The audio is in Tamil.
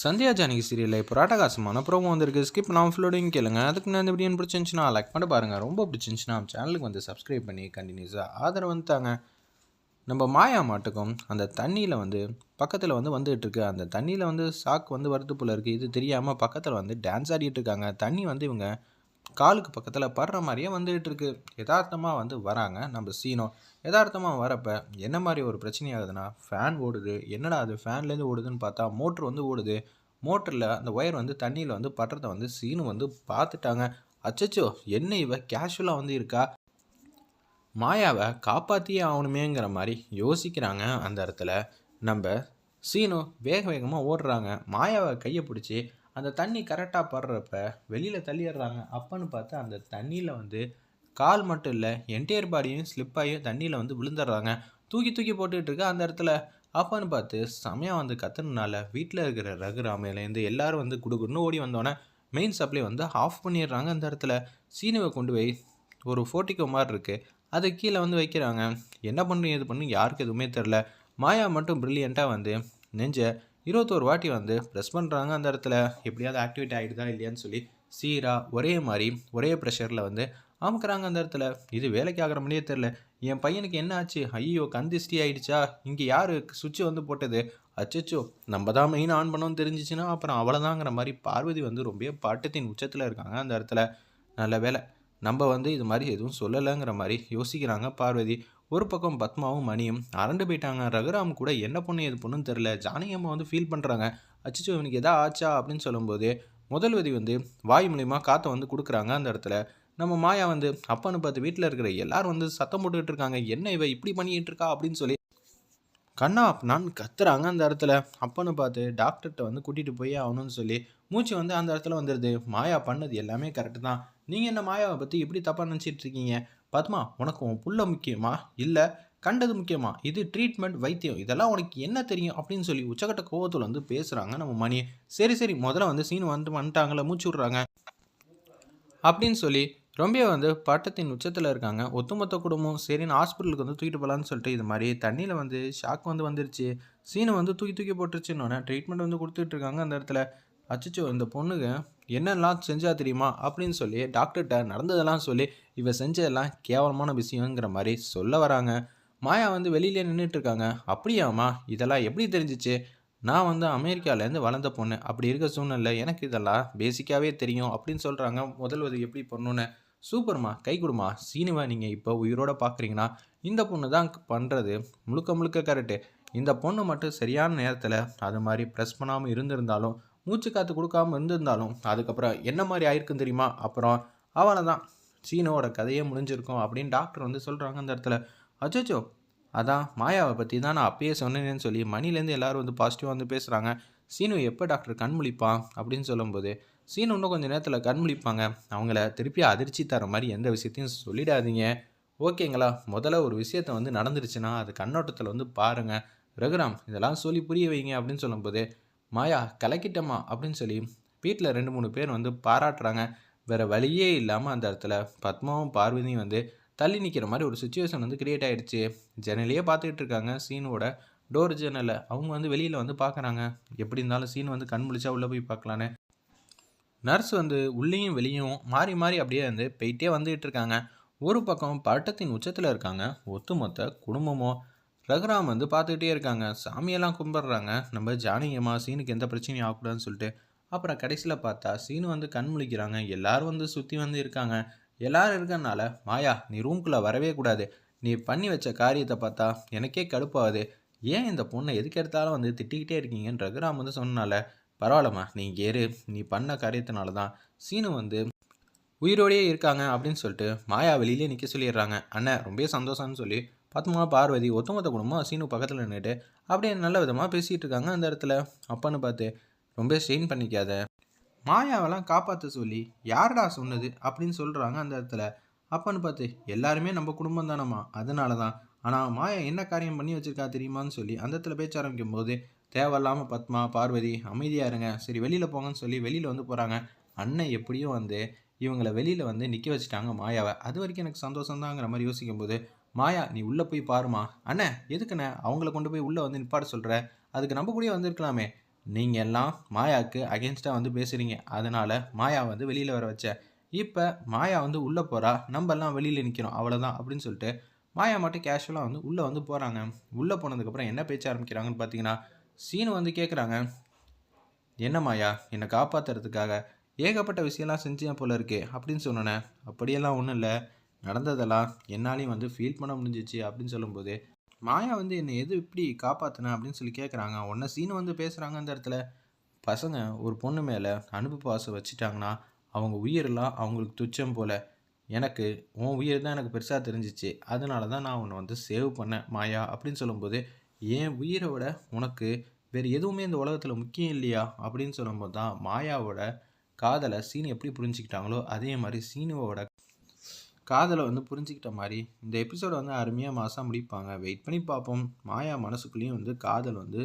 சந்தியா ஜானகி சீரியலில் இப்போ ராட்டகாசமான ப்ரோமோ வந்திருக்கு. ஸ்கிப் நான் ஃபுல்லோடையும் கேளுங்க. அதுக்கு நான் இந்த வீடியோ பிடிச்சிருந்துச்சுன்னா லைக் பண்ணி பாருங்கள் ரொம்ப பிடிச்சிருந்துச்சுன்னா சேனலுக்கு வந்து சப்ஸ்கிரைப் பண்ணி கண்டினியூஸாக ஆதரவு வந்துட்டாங்க நம்ம மாயா மாட்டுக்கும் அந்த தண்ணியில் வந்து பக்கத்தில் வந்து வந்துகிட்டு இருக்கு அந்த தண்ணியில் வந்து சாக்கு வந்து வருது போல இருக்குது இது தெரியாமல் பக்கத்தில் வந்து டான்ஸ் ஆடிட்டு இருக்காங்க. தண்ணி வந்து இவங்க காலுக்கு பக்கத்தில் படுற மாதிரியே வந்துகிட்டு இருக்கு யதார்த்தமாக வந்து வராங்க. நம்ம சீனோ யதார்த்தமாக வரப்போ என்ன மாதிரி ஒரு பிரச்சனை ஆகுதுன்னா ஃபேன் ஓடுது. என்னடா அது ஃபேன்லேருந்து ஓடுதுன்னு பார்த்தா மோட்ரு வந்து ஓடுது. மோட்டரில் அந்த ஒயர் வந்து தண்ணியில் வந்து படுறத வந்து சீனு வந்து பார்த்துட்டாங்க. அச்சச்சோ என்ன இவ கேஷுவலாக வந்து இருக்கா? மாயாவை காப்பாற்றியே ஆகணுமேங்கிற மாதிரி யோசிக்கிறாங்க அந்த இடத்துல. நம்ம சீனு வேக வேகமாக ஓடுறாங்க. மாயாவை கையை பிடிச்சி அந்த தண்ணி கரெக்டாக படுறப்ப வெளியில் தள்ளிடுறாங்க. அப்போன்னு பார்த்து அந்த தண்ணியில் வந்து கால் மட்டும் இல்லை என்டையர் பாடியும் ஸ்லிப் ஆகி தண்ணியில் வந்து விழுந்துடுறாங்க. தூக்கி தூக்கி போட்டுக்கிட்டு இருக்க அந்த இடத்துல. அப்பன்னு பார்த்து செமையாக வந்து கத்துனனால வீட்டில் இருக்கிற ரகுராமையிலேருந்து எல்லாரும் வந்து குடுக்குன்னு ஓடி வந்தோடனே மெயின் சப்ளை வந்து ஆஃப் பண்ணிடுறாங்க அந்த இடத்துல. சீனுவை கொண்டு போய் ஒரு ஃபோர்ட்டிக்கோ மாதிரி இருக்குது அதை கீழே வந்து வைக்கிறாங்க. என்ன பண்ணுறீங்க இது பண்ணு யாருக்கு எதுவுமே தெரில. மாயா மட்டும் ப்ரில்லியண்ட்டாக வந்து நெஞ்ச இருபத்தோரு வாட்டி வந்து ப்ரெஸ் பண்ணுறாங்க அந்த இடத்துல. எப்படியாவது ஆக்டிவேட் ஆகிடுதா இல்லையான்னு சொல்லி சீராக ஒரே மாதிரி ஒரே ப்ரெஷரில் வந்து அமுக்குறாங்க அந்த இடத்துல. இது வேலைக்கு ஆகிற மாதிரியே தெரில என் பையனுக்கு என்ன ஆச்சு? ஐயோ கந்திஷ்டி ஆயிடுச்சா? இங்கே யார் சுவிட்சை வந்து போட்டது? அச்சோ நம்ம தான் மெயின் ஆன் பண்ணோம்னு தெரிஞ்சிச்சுன்னா அப்புறம் அவ்வளோதாங்கிற மாதிரி பார்வதி வந்து ரொம்ப பாட்டத்தின் உச்சத்தில் இருக்காங்க அந்த இடத்துல. நல்ல வேலை நம்ம வந்து இது மாதிரி எதுவும் சொல்லலைங்கிற மாதிரி யோசிக்கிறாங்க பார்வதி. ஒரு பக்கம் பத்மாவும் மணியும் அரண்டு போயிட்டாங்க. ரகுராம் கூட என்ன பொண்ணு எது பொண்ணுன்னு தெரில ஜானகி அம்மா வந்து ஃபீல் பண்ணுறாங்க அச்சிச்சோ இவனுக்கு எதா ஆச்சா அப்படின்னு சொல்லும்போது முதல்வதி வந்து வாய் மூலியமாக காற்றை வந்து கொடுக்குறாங்க அந்த இடத்துல. நம்ம மாயா வந்து அப்பன்னு பார்த்து வீட்டில் இருக்கிற எல்லாரும் வந்து சத்தம் போட்டுக்கிட்டு இருக்காங்க. என்ன இவ இப்படி பண்ணிக்கிட்டு இருக்கா? அப்படின்னு சொல்லி. கண்ணா நான் கத்துறாங்க அந்த இடத்துல. அப்பன்னு பார்த்து டாக்டர்கிட்ட வந்து கூட்டிகிட்டு போய் ஆகணும்னு சொல்லி மூச்சு வந்து அந்த இடத்துல வந்துடுது மாயா பண்ணது எல்லாமே கரெக்டு தான். நீங்கள் என்ன மாயாவை பற்றி எப்படி தப்பாக நினச்சிட்டு இருக்கீங்க? பத்மா உனக்கு உன் புள்ள முக்கியமா? இல்லை கண்டது முக்கியமா? இது ட்ரீட்மெண்ட் வைத்தியம். இதெல்லாம் உனக்கு என்ன தெரியும் அப்படின்னு சொல்லி உச்சக்கட்ட கோவத்தில் வந்து பேசுகிறாங்க நம்ம மணி. சரி சரி முதல்ல வந்து சீன் வந்து வந்துட்டாங்களே மூச்சு விட்றாங்க. அப்படின்னு சொல்லி ரொம்ப வந்து பட்டத்தின் உச்சத்தில் இருக்காங்க. ஒத்துமொத்த குடும்பம் சரின்னு ஹாஸ்பிட்டலுக்கு வந்து தூக்கிட்டு போகலான்னு சொல்லிட்டு இது மாதிரி தண்ணியில் வந்து ஷாக் வந்து வந்துருச்சு. சீனை வந்து தூக்கி தூக்கி போட்டுருச்சுன்னொன்னே ட்ரீட்மெண்ட் வந்து கொடுத்துட்டு இருக்காங்க அந்த இடத்துல. அச்சிச்சோ இந்த பொண்ணுங்க என்னெல்லாம் செஞ்சா தெரியுமா? அப்படின்னு சொல்லி டாக்டர்கிட்ட நடந்ததெல்லாம் சொல்லி இவ செஞ்சதெல்லாம் கேவலமான விஷயங்கிற மாதிரி சொல்ல வராங்க. மாயா வந்து வெளியிலே நின்றுட்டு இருக்காங்க. அப்படியாம்மா இதெல்லாம் எப்படி தெரிஞ்சிச்சு? நான் வந்து அமெரிக்காவிலேருந்து வளர்ந்த பொண்ணு. அப்படி இருக்க சூழ்நிலை எனக்கு இதெல்லாம் பேசிக்காகவே தெரியும் அப்படின்னு சொல்கிறாங்க முதல்வது எப்படி பண்ணணுன்னு சூப்பர்மா கை கொடுமா. சீனிவா நீங்கள் இப்போ உயிரோட பார்க்குறீங்கன்னா இந்த பொண்ணு தான் பண்ணுறது முழுக்க முழுக்க கரெக்டு இந்த பொண்ணு மட்டும் சரியான நேரத்தில் அது மாதிரி ப்ரெஸ் பண்ணாமல் இருந்திருந்தாலும் மூச்சு காற்று கொடுக்காம இருந்திருந்தாலும் அதுக்கப்புறம் என்ன மாதிரி ஆயிருக்கும் தெரியுமா? அப்புறம் அவனை தான் சீனோட கதையே முடிஞ்சிருக்கும் அப்படின்னு டாக்டர் வந்து சொல்கிறாங்க அந்த இடத்துல. அச்சோச்சோ அதான் மாயாவை பற்றி தான் நான் அப்பயே சொன்னேன்னு சொல்லி மணிலேருந்து எல்லோரும் வந்து பாசிட்டிவாக வந்து பேசுகிறாங்க சீனு எப்போ டாக்டர் கண் முழிப்பான் அப்படின்னு சொல்லும்போது சீனு இன்னும் கொஞ்சம் நேரத்தில் கண் முழிப்பாங்க. அவங்கள திருப்பி அதிர்ச்சி தர மாதிரி எந்த விஷயத்தையும் சொல்லிடாதீங்க. ஓகேங்களா? முதல்ல ஒரு விஷயத்த வந்து நடந்துருச்சுன்னா அது கண்ணோட்டத்தில் வந்து பாருங்கள் ரகுராம் இதெல்லாம் சொல்லி புரிய வைங்க அப்படின்னு சொல்லும்போது மாயா கலக்கிட்டம்மா அப்படின்னு சொல்லி வீட்டில் ரெண்டு மூணு பேர் வந்து பாராட்டுறாங்க. வேறு வழியே இல்லாமல் அந்த இடத்துல பத்மாவும் பார்வதியும் வந்து தள்ளி நிற்கிற மாதிரி ஒரு சுச்சுவேஷன் வந்து க்ரியேட் ஆகிடுச்சு ஜன்னலையே பார்த்துக்கிட்டு இருக்காங்க. சீனோட டோர் ஜன்னலை. அவங்க வந்து வெளியில் வந்து பார்க்குறாங்க. எப்படி இருந்தாலும் சீன் வந்து கண் முழிச்சா உள்ளே போய் பார்க்கலான்னு. நர்ஸ் வந்து உள்ளேயும் வெளியும் மாறி மாறி அப்படியே வந்து போயிட்டே வந்துகிட்டு இருக்காங்க. ஒரு பக்கம் பட்டத்தின் உச்சத்தில் இருக்காங்க. ஒத்துமொத்த குடும்பமோ ரகுராம் வந்து பார்த்துக்கிட்டே இருக்காங்க. சாமியெல்லாம் கும்பிட்றாங்க. நம்ம ஜானகியம்மா சீனுக்கு எந்த பிரச்சனையும் ஆகக்கூடாதுன்னு சொல்லிட்டு அப்புறம் கடைசியில் பார்த்தா சீனு வந்து கண் முழிக்கிறாங்க. எல்லாரும் வந்து சுற்றி வந்து இருக்காங்க. எல்லாரும் இருக்கனால மாயா நீ ரூம்குள்ளே வரவே கூடாது. நீ பண்ணி வச்ச காரியத்தை பார்த்தா எனக்கே கடுப்பாகுது. ஏன் இந்த பொண்ணை எதுக்கு எடுத்தாலும் வந்து திட்டிக்கிட்டே இருக்கீங்கன்னு ரகுராம் வந்து சொன்னால பரவாயில்லம்மா நீ ஏறு நீ பண்ண காரியத்தினால தான் சீனு வந்து உயிரோடையே இருக்காங்க. அப்படின்னு சொல்லிட்டு மாயா வெளியிலே நிற்க சொல்லிடுறாங்க. அண்ணன் ரொம்ப சந்தோஷம்னு சொல்லி பத்மா பார்வதி ஒத்துமொத்த குடும்பம் சீனு பக்கத்தில் நின்றுட்டு அப்படியே நல்ல விதமாக பேசிகிட்டு இருக்காங்க அந்த இடத்துல. அப்பான்னு பார்த்து ரொம்ப ஸ்ட்ரெயின் பண்ணிக்காத. மாயாவெல்லாம் காப்பாற்ற சொல்லி யாரடா சொன்னது? அப்படின்னு சொல்கிறாங்க அந்த இடத்துல. அப்பான்னு பார்த்து எல்லாருமே நம்ம குடும்பம் தானம்மா. அதனால தான் ஆனால் மாயா என்ன காரியம் பண்ணி வச்சிருக்கா தெரியுமான்னு சொல்லி அந்த இடத்துல பேச்ச ஆரம்பிக்கும் போது தேவையில்லாமல் பத்மா பார்வதி அமைதியாக இருங்க. சரி வெளியில் போங்கன்னு சொல்லி வெளியில் வந்து போகிறாங்க அண்ணன் எப்படியும் வந்து இவங்களை வெளியில் வந்து நிற்க வச்சுட்டாங்க மாயாவை. அது வரைக்கும் எனக்கு சந்தோஷம்தாங்கிற மாதிரி யோசிக்கும் போது மாயா நீ உள்ளே போய் பாருமா அண்ணே எதுக்குண்ணே? அவங்கள கொண்டு போய் உள்ளே வந்து நிப்பாட சொல்கிற அதுக்கு நம்ம கூட வந்திருக்கலாமே. நீங்கள் எல்லாம் மாயாவுக்கு அகேன்ஸ்டாக வந்து பேசுகிறீங்க அதனால் மாயா வந்து வெளியில் வர வச்ச. இப்போ மாயா வந்து உள்ளே போகிறா நம்ம எல்லாம் வெளியில் நிற்கிறோம் அவ்வளோதான் அப்படின்னு சொல்லிட்டு மாயா மட்டும் கேஷுவலாக வந்து உள்ளே வந்து போகிறாங்க உள்ளே போனதுக்கப்புறம் என்ன பேச்ச ஆரம்பிக்கிறாங்கன்னு பார்த்தீங்கன்னா சீனு வந்து கேட்குறாங்க என்ன மாயா என்னை காப்பாற்றுறதுக்காக ஏகப்பட்ட விஷயம்லாம் செஞ்சேன் போல இருக்கே? அப்படின்னு சொன்னேன். அப்படியெல்லாம் ஒன்றும் இல்லை. நடந்ததெல்லாம் என்னாலையும் வந்து ஃபீல் பண்ண முடிஞ்சிச்சு அப்படின்னு சொல்லும்போது மாயா வந்து என்னை எது இப்படி காப்பாற்றின அப்படின்னு சொல்லி கேட்குறாங்க உன்னை சீனு வந்து பேசுகிறாங்க அந்த இடத்துல. பசங்க ஒரு பொண்ணு மேலே அனுப்பு பாசம் வச்சுட்டாங்கன்னா அவங்க உயிரெல்லாம் அவங்களுக்கு துச்சம் போல். எனக்கு உன் உயிர் தான் எனக்கு பெருசாக தெரிஞ்சிச்சு. அதனால தான் நான் உன்னை வந்து சேவ் பண்ணேன் மாயா அப்படின்னு சொல்லும்போது என் உயிரை விட உனக்கு வேறு எதுவுமே இந்த உலகத்தில் முக்கியம் இல்லையா? அப்படின்னு சொல்லும்போது தான் மாயாவோட காதலை சீனு எப்படி புரிஞ்சுக்கிட்டாங்களோ அதே மாதிரி சீனுவோட காதலை வந்து புரிஞ்சுக்கிட்ட மாதிரி இந்த எபிசோட வந்து அருமையாக மாதம் முடிப்பாங்க. வெயிட் பண்ணி பார்ப்போம். மாயா மனசுக்குள்ளேயும் வந்து காதல் வந்து